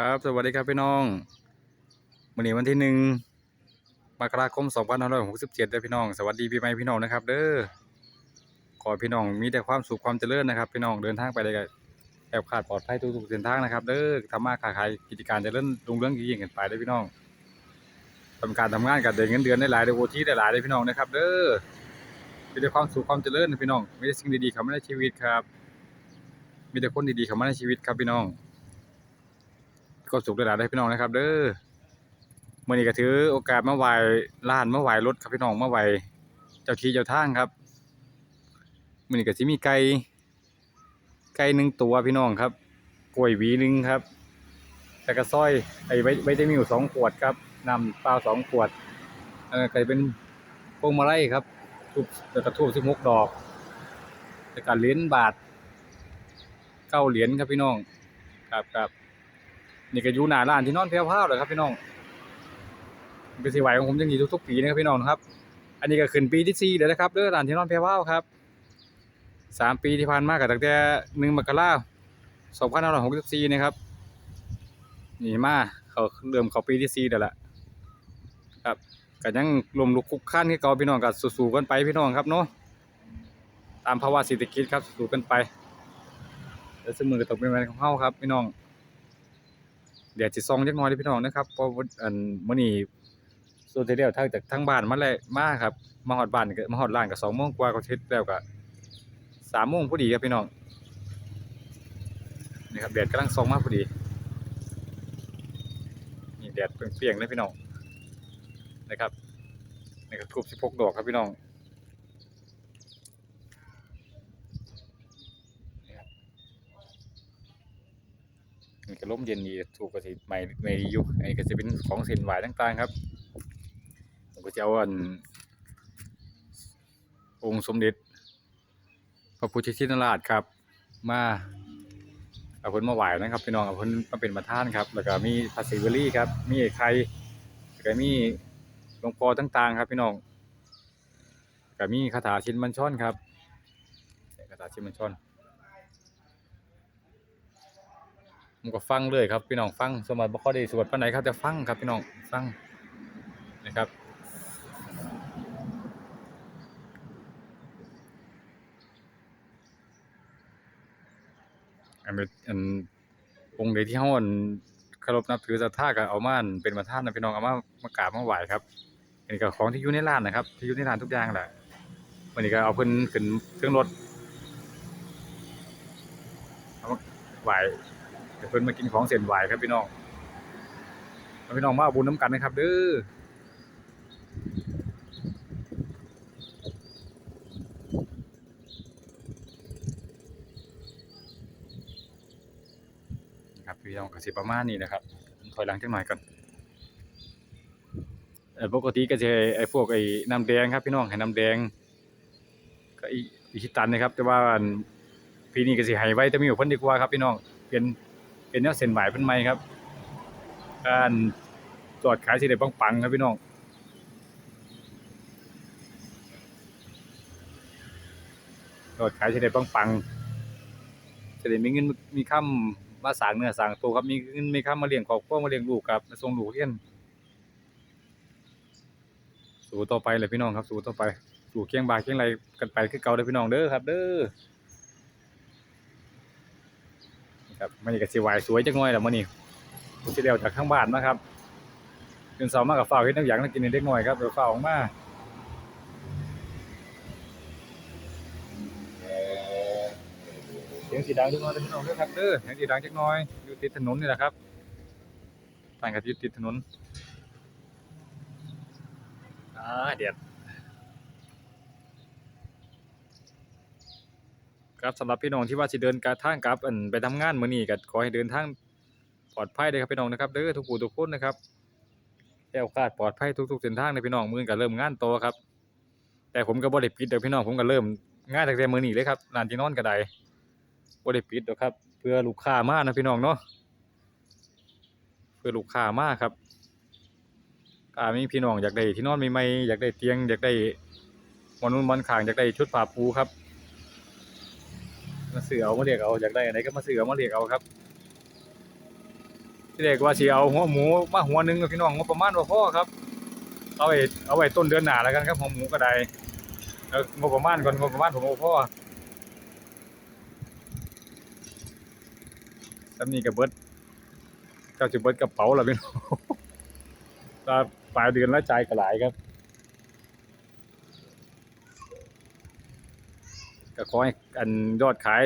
ครับ สวัสดีครับพี่น้องวันนี้วันที่หนึ่งมกราคม2567เด้อพี่น้อง สวัสดีปีใหม่พี่น้องนะครับ เด้อ ขอพี่น้องมีแต่ความสุขความเจริญนะครับ พี่น้องเดินทางไปได้ก็แอบขาดปลอดภัยทุกๆเส้นทางนะครับ เด้อทำมาค้าขายกิจการเจริญรุ่งเรืองยิ่งขึ้นไปเด้พี่น้องทำการทำงานกับได้เงินเดือนได้หลายได้โอทีได้หลายได้พี่น้องนะครับ เด้อมีแต่ความสุขความเจริญนะพี่น้องมีแต่สิ่งดีๆเข้ามาในชีวิตครับ มีแต่คนดีๆเข้ามาในชีวิตครับพี่น้อง ก็สุขได้หลายได้พี่น้องนะครับ เด้อมื่อนี้ก็ถือโอกาสมาไหว้ร้านมาไหว้รถครับพี่น้องมาไหว้เจ้าที่เจ้าทางครับมื่อนี้ก็สิมีไก่ไก่หนึ่งตัวพี่น้องครับกล้วยหวีหนึ่งครับแล้วก็ซอยไอ้ไว้ไว้ได้มีอยู่สองขวดครับนำเปล่าสองขวดเออก็เป็นพวงมาลัยครับทูบแล้วก็ทูบสิบหกดอกแล้วก็เหรียญบาทเก้าเหรียญครับพี่น้องครับครับ นี่ก็อยู่หน้าร้านที่นอนแพ้วพราวเลยครับพี่น้องเป็นสิไหวของผมจังดีทุกๆปีนะครับพี่น้องนะครับ อันนี้ก็ขึ้นปีที่สี่แล้วนะครับเด้องร้านที่นอนแพ้วพราวครับสามปีที่ผ่านมาก็ตั้งแต่หนึ่งมกราสองพันห้าร้อยหกสิบสี่นะครับนี่มาเขาเริ่มเขาปีที่สี่แล้วล่ะครับก็ยังลมลุกคุกคันที่เก่าพี่น้องก็สู้ๆกันไปพี่น้องครับเนาะตามภาวะเศรษฐกิจครับสู้ๆกันไปแล้วสมือก็ตกเป็นวันของเฮาครับพี่น้อง เดี๋ยวสิซองจักน่อยเด้อพี่น้องนะครับเพราะวันมื้อนี้ส่วนที่แล้วทางจากทางบ้านมาแล้วมาครับมาฮอดบ้านก็มาฮอดร้านก็2โมงกว่าก็เสร็จแล้วก็3โมงพอดีครับพี่น้องนี่ครับแดดกำลังส่องมากพอดีนี่แดดเปรี้ยงๆเลยพี่น้องนะครับนี่ก็ทูบ16ดอกครับพี่น้อง นี่ก็ลมเย็นดีถูกก็สิใหม่ใหม่อยู่อันนี้ก็จะเป็นของเส้นไหวต่างๆครับผมก็จะเอาอันองค์สมเด็จ พระพุทธชินราชครับ มาเอาเพิ่นมาไหวนะครับพี่น้องเอาเพิ่นมาเป็นประธานครับ แล้วก็มีพระศิวลี่ครับ มีไอ้ไข่แล้วก็มีหลวงพ่อต่างๆ ครับพี่น้องก็มีคาถาชินบัญชรครับคาถาชินบัญชร ผมก็ฟังเลยครับพี่น้องฟังสมบัติบ่ค่อยได้สวดปานใดครับแต่ฟังครับพี่น้องฟังนะครับอันเป็นอันองค์ใดที่เฮาอันคารพนับถือศรัทธาก็เอามานเป็นประธานนะพี่น้องเอามามากราบมาไหว้ครับอันนี้ก็ของที่อยู่ในร้านนะครับ ที่อยู่ในร้านทุกอย่างแหละวันนี้ก็เอาเพิ่นขึ้นเครื่องรถเอามาไหว้ พิ่นมากินของเส้นไหวครับพี่น้องพี่น้องมาอาบุญน้ำกันนะครับเด้อครับพี่น้องกสิประมาณนี้นะครับถอยหลังจักหน่อยก่อนเอ่อปกติก็จะไอ้พวกไอ้น้ำแดงครับพี่น้องให้น้ำแดง ก็อีอีชิตันนะครับ แต่ว่าอันปีนี้ก็สิให้ไว้แต่มีอยู่เพิ่นดีกว่าครับพี่น้องเป็น เป็นแนวเส้นไหวเพิ่นใหมครับ การจอดขายสิได้ปังๆครับพี่น้องจอดขายสิได้ปังๆสิได้มีเงินมีค่ำมาสร้างเนื้อสร้างตัวครับมีเงินมีค่ำมาเลี้ยงครอบครัวมาเลี้ยงลูกครับมาส่งลูกเรียนสู้ต่อไปเลยพี่น้องครับ สู้ต่อไปสู่เคียงบ่าเคียงไรกันไปคือเก่าเด้อพี่น้องเด้อครับ เด้อนี่ ครับมันก็สิไหวสวยจักหน่อยแหละมื้อนี้ผมสิเดียวจากข้างบ้านมาครับตื่นเช้ามากับฟ้าเฮ็ดน้ำหยังให้กินเด็กน้อยครับเดี๋ยวฟ้าออกมาเสียงสีดังจักหน่อยเด้อพี่น้องเด้อครับเด้อเสียงสีดังจักหน่อยอยู่ติดถนนนี่แหละครับตั้งกันอยู่ติดถนนอ่าเดี๋ยว ครับสำหรับพี่น้องที่ว่าสิเดินกระทางกลับอันไปทำงานมื้อนี้ก็ขอให้เดินทางปลอดภัยเด้อครับพี่น้องนะครับเด้อทุกผู้ทุกคนนะครับแคล้วคาดปลอดภัยทุกๆเส้นทางเลยพี่น้องมื้อนี้ก็เริ่มงานโตครับ แต่ผมก็บ่ได้ปิดเด้อพี่น้องผมก็เริ่มงานตั้งแต่มื้อนี้เลยครับร้านที่นอนก็ได้บ่ได้ปิดดอกครับ เพื่อลูกค้ามานะพี่น้องเนาะเพื่อลูกค้ามาครับก็มีพี่น้องอยากได้ที่นอนใหม่ๆอยากได้เตียงอยากได้มอนนุ่นมอนขางอยากได้ชุดผ้าปูครับ มาซื้อเอามาเรียกเอาอยากได้อันไหนก็มาซื้อมาเรียกเอาครับที่แรกว่าสิเอาหัวหมูมาหัวหนึงกับพี่น้องงบประมาณบ่าพ่อครับ เอาไว้เอาไว้ต้นเดือนหนาแล้วกันครับหัวหมูก็ได้แล้วงบประมาณก่อนงบประมาณผมบ่พอซำนี้ก็เบิดก็สิเบิดกระเป๋าแล้วพี่น้องถ้าปลายเดือนแล้วจ่ายก็หลายครับก็ขอให้ อันยอดขาย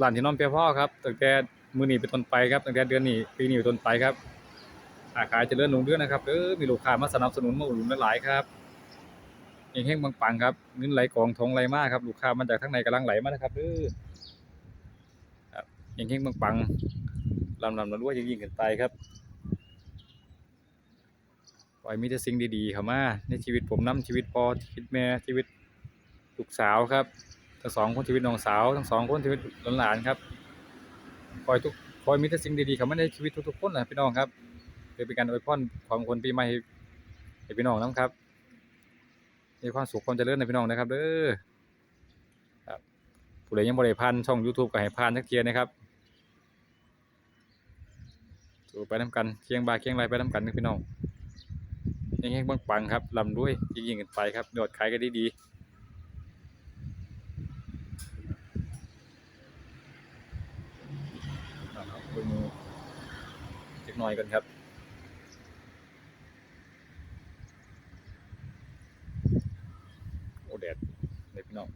ร้านที่น้องเพียพ่อครับตั้งแต่มื้อนี้เป็นต้นไปครับตั้งแต่เดือนนี้ปีนี้เป็นต้นไปครับค้าขายเจริญรุ่งเรื่องนะครับเด้อมีลูกค้ามาสนับสนุนมาอุดหนุนหลายครับเฮงๆปังครับเงินไหลกองทองไหลมากครับลูกค้ามาจากทางในกำลังไหลมานะครับเด้อครับเฮงๆปังๆลำๆรวยๆยิ่งขึ้นไปครับขอให้มีแต่สิ่งดีๆเข้ามาในชีวิตผมนํชีวิตพอชีวิตแม่ชีวิตลูกสาวครับ ทั้งสองคนชีวิตน้องสาวทั้งสองคนชีวิตหลานๆครับคอยทุกคอยมีแต่สิ่งดีๆเข้ามาในชีวิตทุกๆคนนะพี่น้องครับเพื่อเป็นการอวยพรความคนปีใหม่ให้พี่น้องนํครับมีความสุขความเจริญในพี่น้องนะครับเด้อครับผู้ใดยังบ่ได้ผ่านช่อง YouTube ก็ให้ผ่านทักเทียนะครับสู่ไปนํกันเคียงบ่าเคียงไหลไปนํกันนะพี่น้องเฮงๆปังครับร่ำรวยยิ่งๆกันไปครับยอดขายก็ดีๆ นะครับเบิ่งจัก หน่อยกันครับโอ้แดดเลยพี่น้อง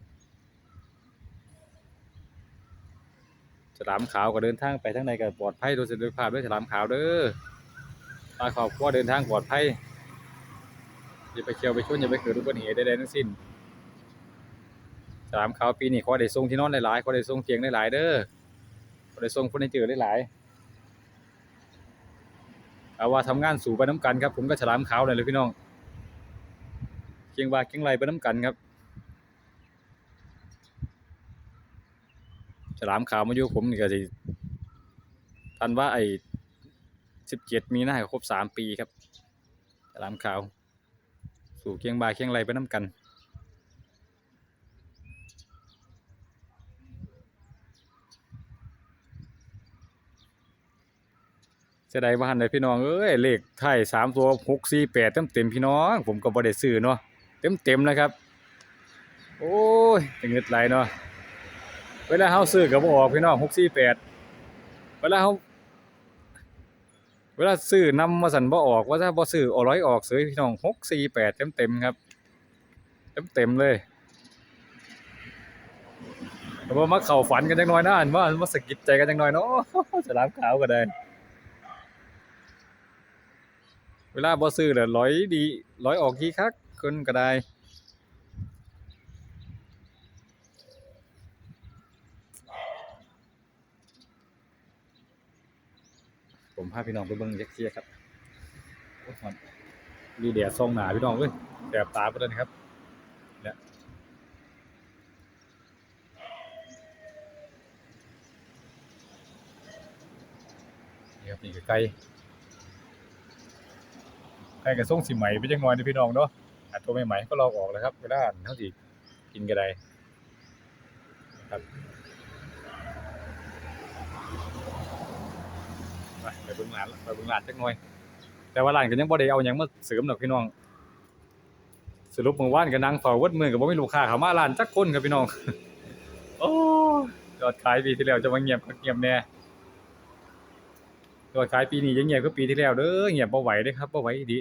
ฉลามขาวก็เดินทางไปทางในก็ปลอดภัยโดยสะดวกภาพด้วยฉลามขาวเด้อตาขอบครัวเดินทางปลอดภัยอย่าไปเที่ยวไปชนอย่าไปเกิดอุบัติเหตุใดๆทั้งสิ้นฉลามขาวปีนี้ขอได้ทรงที่นอนหลายๆขอได้ทรงเตียงหลายๆเด้อบ่ได้ส่งเฟอร์นิเจอร์หลายๆ เอาว่าทำงานสู่ไปน้ำกันครับ ผมก็ฉลามขาวนั่นเลยพี่น้องเกียงบาเกียงไหลไปน้ำกันครับ ฉลามขาวมาอยู่ผมนี่ก็สิทันว่าไอ้17มีหน้าครบ3ปีครับ ฉลามขาว สู่เกียงบาเกียงไหลไปน้ำกัน เสียดายบ้านเลยพี่น้องเอ้ยเลขไทยสามตัวหกสี่แปดเต็มเต็มพี่น้อง ผมก็บ่ได้ซื้อเนาะเต็มเต็มนะครับ โอ้ยจะเงิดไหลเนาะเวลาเฮาซื้อก็บ่ออกพี่น้องหกสี่แปดเวลาเฮาเวลาซื้อนำมาสั่นบ่ออกว่าถ้าบ่ซื้ออร้อยออกเสยพี่น้องหกสี่แปดเต็มเต็มครับ เต็มเต็มเลยแต่ว่ามาเข้าฝันกันจังหน่อยนะอันว่ามาสะกิดใจกันจังหน่อยเนาะฉลามขาวก็ได้ เวลาบ่ซื้อแล้วร้อยดีร้อยออกทีคักคนก็ได้ผมพาพี่น้องไปเบิ่งจักเทียครับมีแดดส่องหนาพี่น้องเอ้ยแสบตาเบิดเลยครับเนี่ยนี่ครับนี่ก็ไกล ใครก็ส่งสิใหม่ไปจังหน่อยเด้อพี่น้องเนาะอัดตัวใหม่ๆก็ลอกออกแล้วครับเวลาอันเฮาสิกินก็ได้ครับไปไปเบิ่งร้านไปเบิ่งร้านจักหน่อย แต่ว่าร้านก็ยังบ่ได้เอาหยังมาเสริมดอกพี่น้อง สรุปเมื่อวานก็นั่งเฝ้าเบิดมื้อก็บ่มีลูกค้าเข้ามาร้านจักคนครับพี่น้องโอ้ยยอดขายปีที่แล้วจะมาเงียบก็เงียบแน่ยอดขายปีนี้ยังเงียบกว่าปีที่แล้วเด้อเงียบบ่ไหวเด้ครับบ่ไหวอีหลี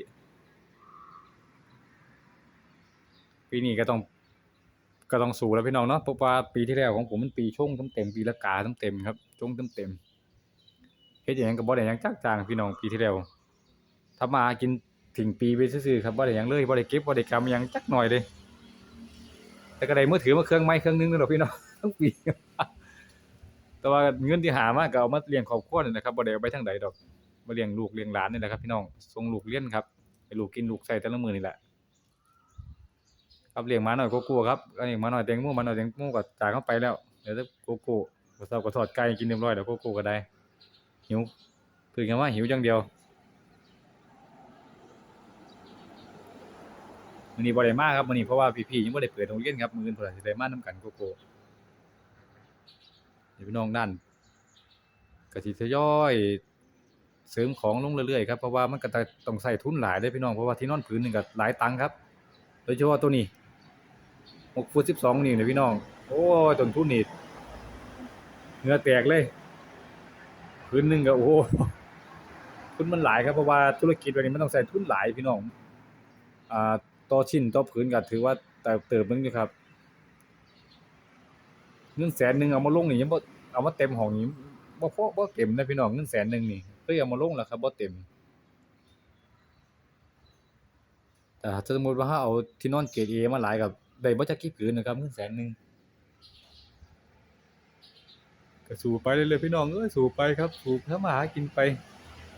ปีนี้ก็ต้อง ก็ต้องสู้แล้วพี่น้องเนาะเพราะว่าปีที่แล้วของผมมันปีช่งเต็มๆปีละกาเต็มๆครับช่งเต็มๆเฮ็ดหยังก็บ่ได้หยังจักจางพี่น้องปีที่แล้วทำมาหากินทิ้งปีไปซื่อๆครับบ่ได้หยังเลยบ่ได้เก็บบ่ได้กำหยังจักหน่อยเลยแต่ก็ได้มือถือมาเครื่องใหม่เครื่องนึงนึงดอกพี่น้องทั้งปีแต่ว่าเงินที่หามาก็เอามาเลี้ยงครอบครัวนี่แหละครับบ่ได้เอาไปทางใดดอกมาเลี้ยงลูกเลี้ยงหลานนี่แหละครับพี่น้องส่งลูกเรียนครับให้ลูกกินลูกใช้แต่ละมื้อนี่แหละ ครับเลี้ยงหมาหน่อยโกโก้ครับก็เลี้ยงหมาหน่อยแตงโมหมาหน่อยแตงโมก็จ่ากเข้าไปแล้วเดี๋ยวจะโกโก้ก็เช้าก็ทอดไก่กินเรียบร้อยแล้วโกโก้ก็ได้หิวตื่นกันว่าหิวจังเดียวมื้อนี้บ่ได้มากครับมื้อนี้เพราะว่าพี่ๆยังบ่ได้เปิดโรงเรียนครับมืออื่นเพิ่นสิมานํกันโกโก้เดี๋ยวพี่น้องด้านก็สิทยอยเสริมของลงเรื่อยๆครับเพราะว่ามันก็จะต้องใช้ทุนหลายเด้พี่น้องเพราะว่าที่นอนผืนหนึ่งก็หลายตังค์ครับโดยเฉพาะตัวนี้ 6ฟุต12นิ้วเนี่ยพี่น้อง โอ้ยต้นทุนนี่เหงื่อแตกเลยผืนหนึ่งก็โอ้ทุนมันหลายครับเพราะว่าธุรกิจแบบนี้มันต้องใช้ทุนหลายพี่น้อง อ่าต่อชิ้นต่อผืนก็ถือว่าแต่เติบหนึงอยู่ครับเงินแสนหนึ่งเอามาลงนี่ยังบ่เอามาเต็มห้องนี่บ่พอบ่เต็มนะพี่น้องเงินแสนหนึ่งนี่เคยเอามาลงแล้วครับบ่เต็มแต่ถ้าสมมุติว่าเอาที่นอนเกรด A มาหลายก็ ได้บ่จักกี่ผืนนะครับเงินแสนหนึงก็สู้ไปเรื่อยๆพี่น้องเอ้ยสู้ไปครับ สู้ทำมาหากินไป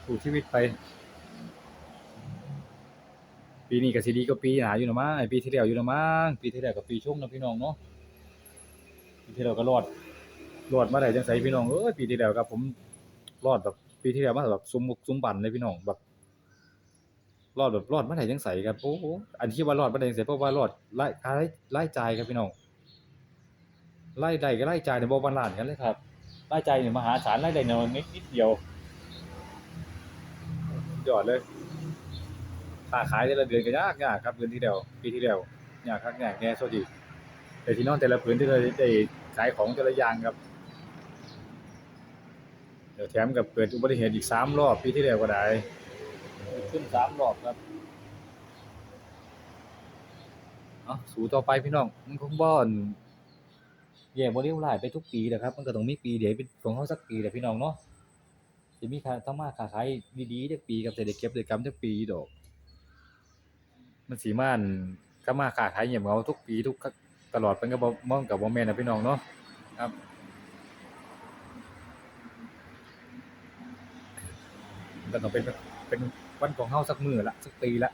สู้ชีวิตไป ปีนี้ก็สิดีกว่าปีหนาอยู่นะมั้งปีที่แล้วอยู่นะมั้งปีที่แล้วก็ปีชงนะพี่น้องเนาะปีที่แล้วก็รอดรอดมาได้จังไสพี่น้องเอ้ยปีที่แล้วครับผมรอดแบบปีที่แล้วมาแบบซุมมุกซุ้มบันเลยพี่น้องแบบ รอดแบบรอดมาได้จังไสครับโอ้อันที่ว่ารอดมาได้จังไสเพราะว่ารอดรายรายรายจ่ายครับพี่น้องรายได้กับรายจ่ายเนี่ยบ่บาลานกันเลยครับรายจ่ายเนี่ยมหาศาลรายได้เนี่ยนิดนิดเดียวสุดยอดเลยค้าขายแต่ละเดือนก็ยากยากครับเดือนที่แล้วปีที่แล้วยากคักยากแน่โซดีแต่ที่นอนแต่ละผืนที่เราได้ขายของแต่ละอย่างครับเดี๋ยวแถมกับเกิดอุบัติเหตุอีกสามรอบปีที่แล้วก็ได้ ขึ้นสามรอบครับเอาสู่ต่อไปพี่น้องมันคงบ่อนแย่บ่เร็วร้ายไปทุกปีแหละครับ มันก็ต้องมีปีเดียวเป็นของเฮาสักปีแหละพี่น้องเนาะสิมีค่าทำมาค้าขายดีๆจักปีครับสิได้เก็บได้กกำจักปีดอก มันสิมาอั่นทำมาค้าขายเงียบเหงาทุกปีทุกตลอดมันก็บ่มองก็บ่แม่นนะพี่น้องเนาะครับก็ต้องเป็นเป็น วันของเฮาสักมือละสักปีละ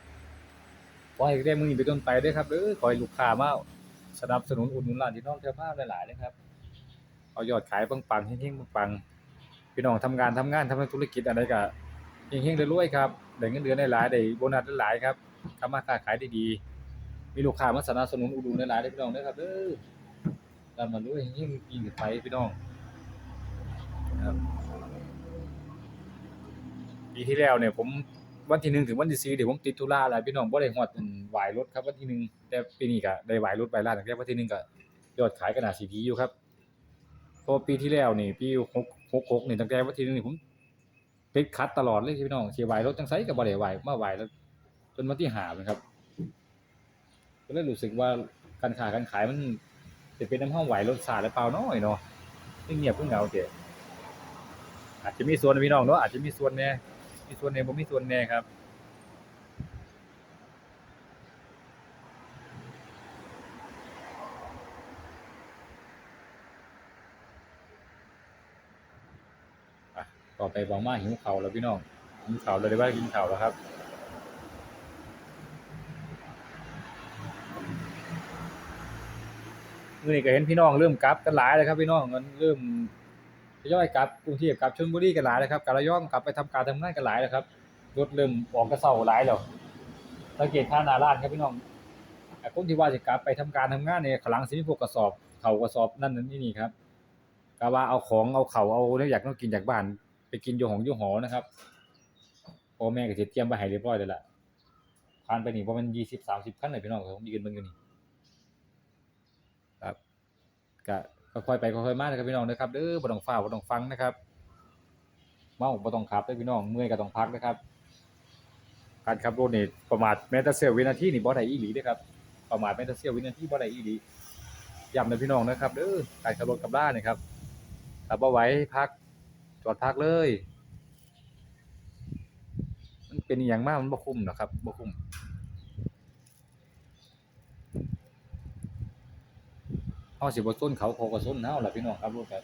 ขอให้ได้มือนี้เป็นต้นไปด้อครับเด้อขอให้ลูกค้ามาสนับสนุนอุดหนุนร้านที่น้องเที่ยวภาพหลายๆนะครับเอายอดขายปังๆเฮงๆปังๆพี่น้องทำงานทำงานทำธุรกิจอะไรก็เฮงๆรวยๆครับได้เงินเดือนหลายๆได้โบนัสหลายๆครับทำมาค้าขายด้ดีมีลูกค้ามาสนับสนุนอุดหนุนหลายๆเด้อพี่น้องเด้อครับเด้อตามารวยเฮงๆปีนไปพี่น้องครับปีที่แล้วเนี่ยผม วันที่หนึ่งถึงวันที่สี่เดี๋ยวผมติดธุระหลายพี่น้องบ่ได้ฮอดอันไหว้รถครับวันที่หนึ่งแต่ปีนี้ก็ได้ไหว้รถไหว้ลาตั้งแต่วันที่หนึ่งก็ยอดขายก็น่าสิดีอยู่ครับพราะปีที่แล้วนี่ปี6 66นี่ตั้งแต่วันที่หนึ่งผมติดขัดตลอดเลยพี่น้องสิไหว้รถจังไสก็บ่ได้ไหว้มาไหว้แล้ว จนวันที่5เลยครับก็เลยรู้สึกว่าการค้าการขายมันสิเป็นน้ำห้องไหวรถซาหรือเปล่าน้อยเนาะเงียบเพิ่งเหงาเด้อาจจะมีส่วนพี่น้องเนาะอาจจะมีส่วนแหน่มี ส่วนแหน่บ่มีส่วนแหน่ครับต่อไปบอกมาหิวข้าแล้วพี่น้องหิวข้าวแล้วได้ว่ากินข้าวแล้วครับมื้อนี้ก็เห็นพี่น้องเริ่มกลับกันหลายแล้วครับพี่น้องมันเริ่ม ทยอยกลับกรุงเทพกลับชลบุรีกันหลายแล้วครับกาฬย่อมกลับไปทำการทำงานกันหลายแล้วครับรถเริ่มออกกระเซาหลายแล้วสังเกตค่านาร้านครับพี่น้องไอ้คนที่ว่าสิกลับไปทำการทำงานเนี่ยขลังสิมีพวกกระสอบ เข่ากระสอบนั่นนั่นนี่นี่ครับกะว่าเอาของเอาเข่าเอาเนื้ออยากต้องกินจากบ้าน ไปกินอยู่หองอยู่หอนะครับพ่อแม่ก็สิเตรียมไว้ให้เรียบร้อยแล้วล่ะผ่านไปนี่ประมันยี่สิบสาณ20 30คันเลยพี่น้องผมยืนเบิ่งอยู่นี่ครับก็ ก็ค่อยไปค่อยมานะครับพี่น้องนะครับเด้อบ่ต้องฟ้าวบ่ต้องฟังนะครับเมาบ่ต้องขับเด้อพี่น้องเมื่อยก็ต้องพักนะครับ การขับรถนี่ประมาทแม้แต่เสี้ยววินาทีนี่บ่ได้อีหลีเด้อครับประมาทแม้แต่เสี้ยววินาทีบ่ได้อีหลีย้ำนะพี่น้องนะครับเด้อการขับรถกลับบ้านนี่ครับถ้าบ่ไหวพักจอดพักเลย มันเป็นอย่างมากมันบ่คุ้มหรอครับบ่คุ้ม เฮาสิบ่ซนเขาเขาก็ซนเฮาล่ะพี่น้องครับรถครับ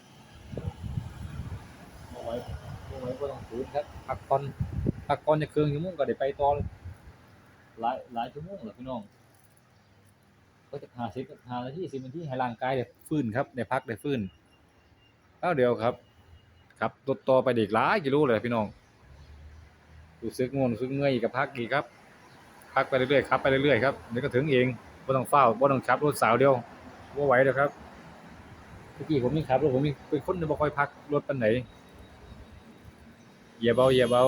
บ่ไหวบ่ไหวบ่ต้องฝืนครับพักผ่อนพักผ่อนจักครึ่งชั่วโมงก็ได้ไปต่อหลายหลายชั่วโมงแล้วพี่น้องก็จะ50 5นาที10นาทีให้ร่างกายได้ฟื้นครับได้พักได้ฟื้นเอาเดียวครับ ครับรถต่อไปได้อีกหลายกิโลเลยพี่น้องรู้สึกง่วงรู้สึกเมื่อยอีกก็พักอีกครับพักไปเรื่อยๆครับไปเรื่อยๆครับเดี๋ยวก็ถึงเองบ่ต้องเฝ้าบ่ต้องขับรถสาวเดียว บ่าไหวแล้วครับเมื่อกี้ผมนี่ขับรถผมนี่เป็นคนที่บ่ค่อยพักรถปานไหนเหยียบเบาเหยียบเบา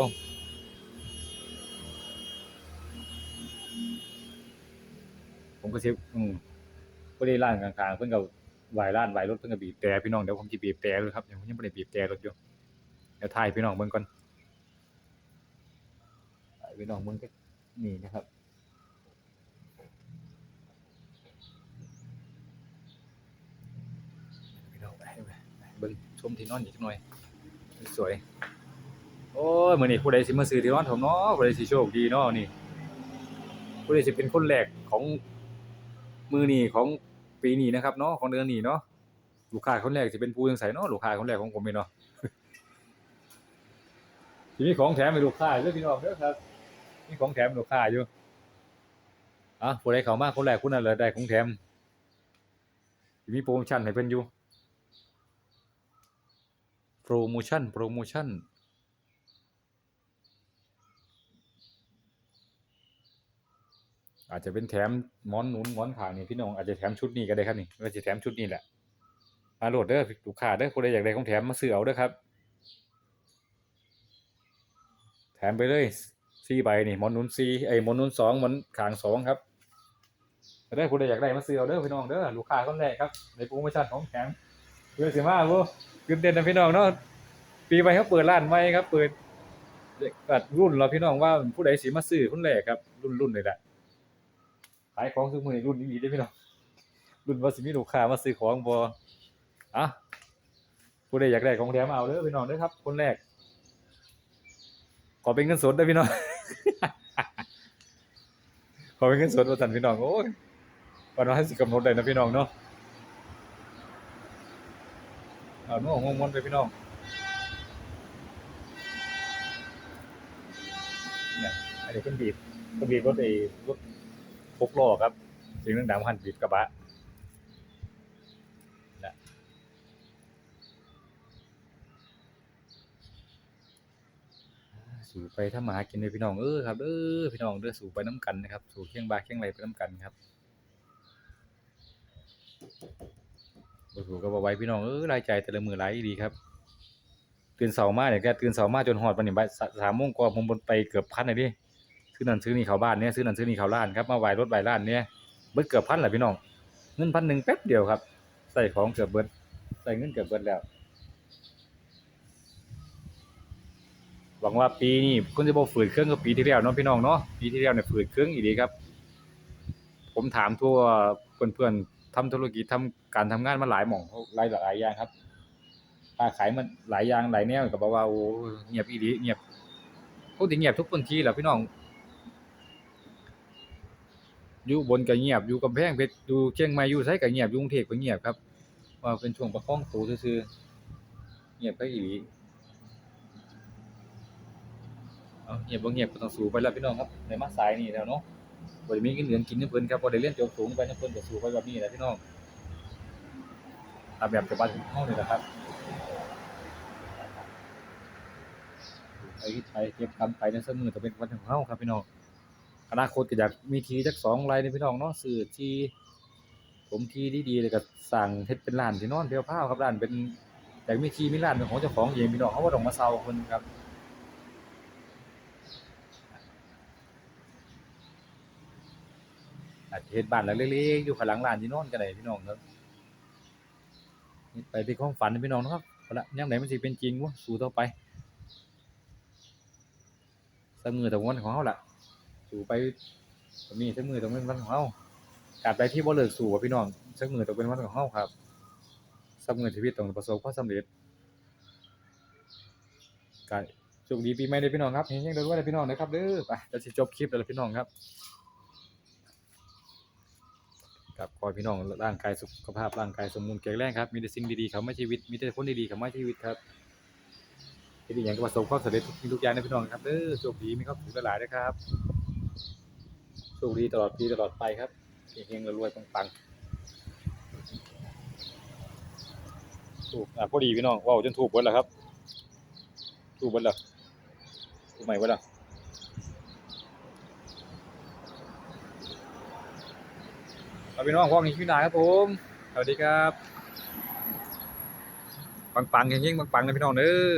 ผมก็สิอืมบ่ได้ร้านข้างๆเพิ่นก็ไหว้ร้านไหวรถเพิ่นก็บีบแตรพี่น้องเดี๋ยวผมสิบีบแตรเลยครับยังยังบ่ได้บีบแตรรถอยู่เดี๋ยวถ่ายพี่น้องเบิ่งก่อนถ่ายพี่น้องเบิ่งก็นี่นะครับ พี่น้องไปไปไป เบิ่งชมที่นอนอีกจักหน่อย สวย โอ้ยมื้อนี้ผู้ใดสิมาซื้อที่นอนผมเนาะผู้ใดสิโชคดีเนาะนี่ ผู้ใดสิเป็นคนแรกของมื้อนี้ของปีนี้นะครับเนาะของเดือนนี้เนาะลูกค้าคนแรกสิเป็นผู้จังไสเนาะลูกค้าคนแรกของผมเองเนาะสิมีของแถมให้ลูกค้าเด้อพี่น้องเด้อครับมีของแถมให้ลูกค้าอยู่อะผู้ใดเข้ามาคนแรกคนนั้นเลยได้ของแถมมีโปรโมชั่นให้เพิ่นอยู่ โปรโมชั่น โปรโมชั่น อาจจะเป็นแถมหมอนหนุนหมอนขางนี่พี่น้องอาจจะแถมชุดนี้ก็ได้ครับนี่ก็จะแถมชุดนี้แหละมาโหลดเด้อลูกค้าเด้อคนใดอยากได้ของแถมมาซื้อเอาเด้อครับ แถมไปเลยสี่ใบนี่หมอนหนุนสี่ไอ้หมอนหนุนสองหมอนขางสองครับได้คนใดอยากได้มาซื้อเอาเด้อพี่น้องเด้อลูกค้าคนแรกครับในโปรโมชั่นของแถม เพื่อสิมาบ่ตื่นเต้นนะพี่น้องเนาะปีใหม่เขาเปิดร้านใหม่ครับ เปิดเปิดรุ่นเราพี่น้องว่าผู้ใดสิมาซื้อคนแรกครับ รุ่นรุ่นเลยแหละขายของซื้อมือนี้รุ่นนี้ได้พี่น้องรุ่นว่าสิมีลูกค้ามาซื้อของบ่อะผู้ใดอยากได้ของแถมเอาเด้อพี่น้องเด้อครับ คนแรก ขอเป็นเงินสดเด้พี่น้องขอเป็นเงินสดว่าสั่นพี่น้องโอ้ยวันนั้นสิกำหนดได้นะพี่น้องเนาะ เอาโน้งงมนไปพี่น้องเนี่ยอันนี้เป็นบีบเป็นบีบรถไอ้รถหกล้อครับเสียงดังๆหันบีบกระบะนะสู่ไปถ้ามาหากินเลยพี่น้องเออครับเออพี่น้องเด้อสู่ไปน้ำกันนะครับสู่เคียงบาเคียงไรไปน้ำกันครับ บ่สู่ก็บ่ไว้พี่น้องเออรายใจแต่ละมื้อหลายดีครับ ตื่นเช้ามาเนี่ยแกตื่นเช้ามาจนฮอดปานนี้บ่ายสามโมงกว่าผมบนไปเกือบพันเลยดิซื้อนั่นซื้อนี่เข้าบ้านเนี่ยซื้อนั่นซื้อนี่เข้าร้านครับมาไหว้รถไหว้ร้านเนี่ยเบิดเกือบพันแหละพี่น้องเงินพันหนึ่งแป๊บเดียวครับ ใส่ของเกือบเบิดใส่เงินเกือบเบิดแล้วหวังว่าปีนี้คนจะบ่ฝืดเครื่องกับปีที่แล้วเนาะพี่น้องเนาะปีที่แล้วเนี่ยฝืดเครื่องอีกดีครับ ผมถามทั่วเพื่อนๆ ทำธุรกิจทำการทำงานมาหลายหม่องหลายหลายอย่างครับค้าขายมันหลายอย่างหลายแนวก็บอกว่าโอ้เงียบอีดีเงียบปกติเงียบทุกพื้นที่แหละพี่น้องอยู่บนก็เงียบอยู่กำแพงเพชรอยู่เชียงใหม่อยู่ไสก็เงียบอยู่กรุงเทพก็เงียบครับว่าเป็นช่วงประคองตัวซื่อๆเงียบไปอีหลีเอาเงียบบ่เงียบก็ต้องสู้ไปแล้วพี่น้องครับในมาสายนี่แล้วเนาะ บ่ได้มีเงินเดือนกินนำเพิ่นครับบ่ได้เรียนจบสูงไปนำเพิ่นก็สู้ไปแบบนี้แหละพี่น้องตามแบบชาวบ้านเฮานี่แหละครับไปไปเก็บกำไปในเสมอต้องเป็นวันของเฮาครับพี่น้องอนาคตก็อยากมีทีจักสองไร่นี่พี่น้องเนาะซื้อที่ผมทีดีๆเลยก็สั่งเฮ็ดเป็นร้านที่นอนเพียวพาวครับร้านเป็นอยากมีทีมีร้านเป็นของเจ้าของเองพี่น้องเขาบ่ต้องมาเซาเพิ่นครับ อาจจะเฮ็ดบ้านหลังเล็กๆอยู่ข้างหลังร้านที่นอนก็ได้พี่น้องครับไปเป็นความฝันนะพี่น้องนะครับเอาละยามใดมันสิเป็นจริงวะสู้ต่อไปสมือต่วันของเฮาล่ะ สู่ไปมีสมือต้องเป็นวันของเฮาการไปที่บ่เลิกสู่อะพี่น้องสมือต้องเป็นวันของเฮาครับสมือชีวิตต้องประสบความสำเร็จก็โชคดีปีใหม่เด้อพี่น้องครับเฮงๆรวยๆเด้อพี่น้องนะครับเด้อไปเดี๋ยวสิจบคลิปแล้วพี่น้องครับ ครับขอให้พี่น้องร่างกายสุขภาพร่างกายสมบูรณ์แข็งแรงครับมีแต่สิ่งดีๆเข้ามาชีวิตมีแต่คนดีๆเข้ามาชีวิตครับเฮ็ดอหยังก็ประสบความสำเร็จทุกทุกอย่างนะพี่น้องครับเด้อโชคดีมีความสุขหลายๆนะครับโชคดีตลอดปีตลอดไปครับเฮงๆรวยๆปังๆถูกอะพอดีพี่น้องว้าวจนถูกเบิดแล้วครับถูกเบิดแล้วถูกใหม่เบิดแล้ว เอาพี่น้องพวกนี้พี่นายครับผม สวัสดีครับ ปังๆเฮงๆปังๆนะพี่น้องเด้อ